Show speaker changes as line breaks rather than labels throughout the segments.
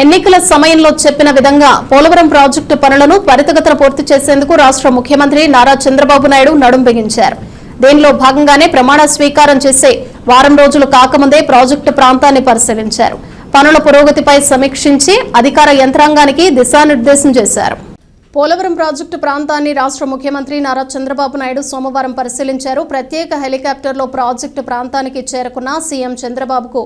ఎన్నికల సమయంలో చెప్పిన విధంగా పోలవరం ప్రాజెక్టు పనులను త్వరితగతిన పూర్తి చేసేందుకు రాష్ట్ర ముఖ్యమంత్రి నారా చంద్రబాబు నాయుడు నడుం బిగించారు. దీనిలో భాగంగానే ప్రమాణ స్వీకారం చేసే వారం రోజులు కాకముందే ప్రాజెక్టు ప్రాంతాన్ని పరిశీలించారు. పనుల పురోగతిపై సమీక్షించి అధికార యంత్రాంగానికి దిశానిర్దేశం చేశారు. పోలవరం ప్రాజెక్టు ప్రాంతాన్ని రాష్ట్ర ముఖ్యమంత్రి నారా చంద్రబాబు నాయుడు సోమవారం పరిశీలించారు. ప్రత్యేక హెలికాప్టర్లో ప్రాజెక్టు ప్రాంతానికి చేరుకున్న సీఎం చంద్రబాబుకు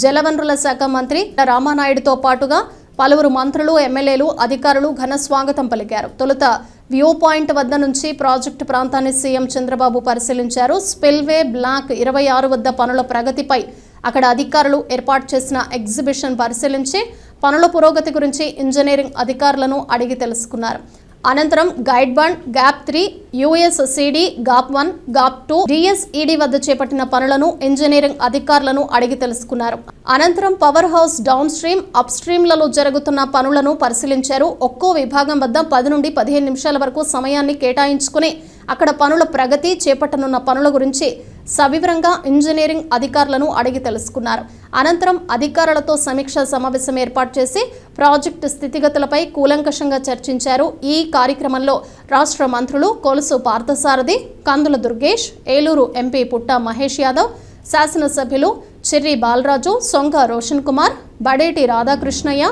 జలవనరుల శాఖ మంత్రి రామానాయుడుతో పాటుగా పలువురు మంత్రులు ఎమ్మెల్యేలు అధికారులు ఘన స్వాగతం పలికారు. తొలుత వ్యూ పాయింట్ వద్ద నుంచి ప్రాజెక్టు ప్రాంతాన్ని సీఎం చంద్రబాబు పరిశీలించారు. స్పిల్వే బ్లాక్ ఇరవై ఆరు వద్ద పనుల ప్రగతిపై అక్కడ అధికారులు ఏర్పాటు చేసిన ఎగ్జిబిషన్ పరిశీలించి పనుల పురోగతి గురించి ఇంజనీరింగ్ అధికారులను అడిగి తెలుసుకున్నారు. అనంతరం guide bund gap three USCD gap one gap two DSED వద్ద చేపట్టిన పనులను ఇంజనీరింగ్ అధికారులను అడిగి తెలుసుకున్నారు. అనంతరం power house down stream up స్ట్రీమ్లలో జరుగుతున్న పనులను పరిశీలించారు. ఒక్కో విభాగం వద్ద పది నుండి పదిహేను నిమిషాల వరకు సమయాన్ని కేటాయించుకుని అక్కడ పనుల ప్రగతి చేపట్టనున్న పనుల గురించి సవివరంగా ఇంజనీరింగ్ అధికారులను అడిగి తెలుసుకున్నారు. అనంతరం అధికారులతో సమీక్ష సమావేశం ఏర్పాటు చేసి ప్రాజెక్టు స్థితిగతులపై కూలంకషంగా చర్చించారు. ఈ కార్యక్రమంలో రాష్ట్ర మంత్రులు కొలుసు పార్థసారథి కందుల దుర్గేష్ ఏలూరు ఎంపీ పుట్ట మహేష్ యాదవ్ శాసనసభ్యులు చిర్రి బాలరాజు సొంగ రోషన్ కుమార్ బడేటి రాధాకృష్ణయ్య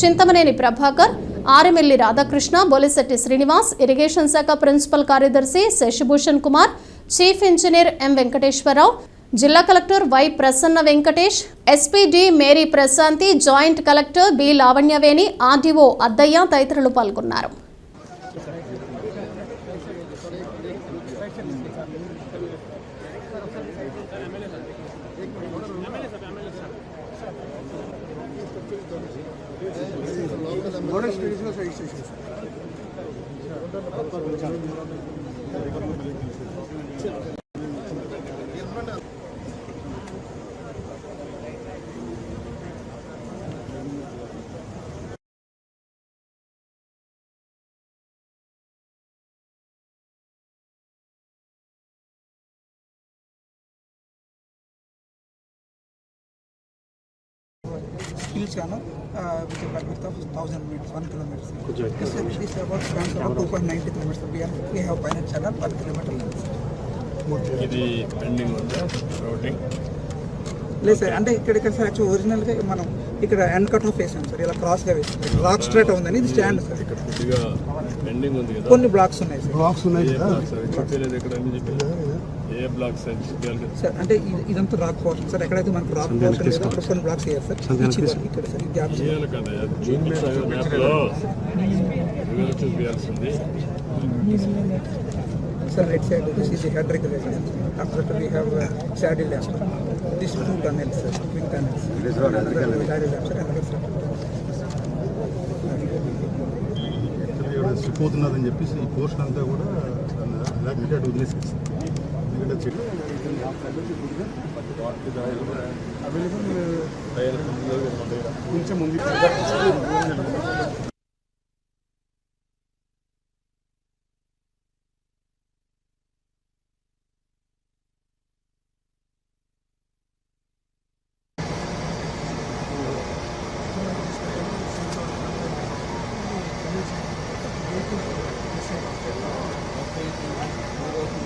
చింతమనేని ప్రభాకర్ ఆరెమెల్లి రాధాకృష్ణ బొలిశెట్టి శ్రీనివాస్ ఇరిగేషన్ శాఖ ప్రిన్సిపల్ కార్యదర్శి Shashibhushan Kumar chief engineer M Venkateswararao జిల్లా collector Y Prasanna Venkatesh SPD Mary Prashanti joint collector B Lavanyaveni RDO Addaiah తదితరులు పాల్గొన్నారు.
మోడల్ స్టడీస్లో side stations Thank you. With a bandwidth of 1000 meters, 1 kilometers. This, is- this about spans about 2.90 kilometers. We have, we have pilot channel 1 kilometer length.
ఇది pending ఉంది routing
లేదు sir అంటే ఇక్కడ ఇక్కడ sir actual ఒరిజినల్గా మనం ఇక్కడ ఎండ్ కట్ ఆఫ్ వేసాం సార్ ఇలా క్రాస్గా వేసాం. రాక్ స్ట్రేట్ ఉందని ఇది స్టాండ్ సార్
ఇక్కడ కొద్దిగా పెండింగ్ ఉంది కదా.
కొన్ని బ్లాక్స్ ఉన్నాయి సార్
బ్లాక్స్ ఉన్నాయి
ఏ
కదా
సార్? అంటే ఇది- ఇదంతా రాక్ పోర్షన్ సార్ ఎక్కడైతే మనకు రాక్ పోర్షన్ లేదో అక్కడ కొన్ని బ్లాక్స్ వేయాలి సార్. ఇక్కడ సార్
చేయాలి కదా మ్యాప్లో.
After that, we have uh,
చెప్పేసి ఈ పోర్షన్ అంతా కూడా లేకపోతే
కొంచెం ముందు Thank you.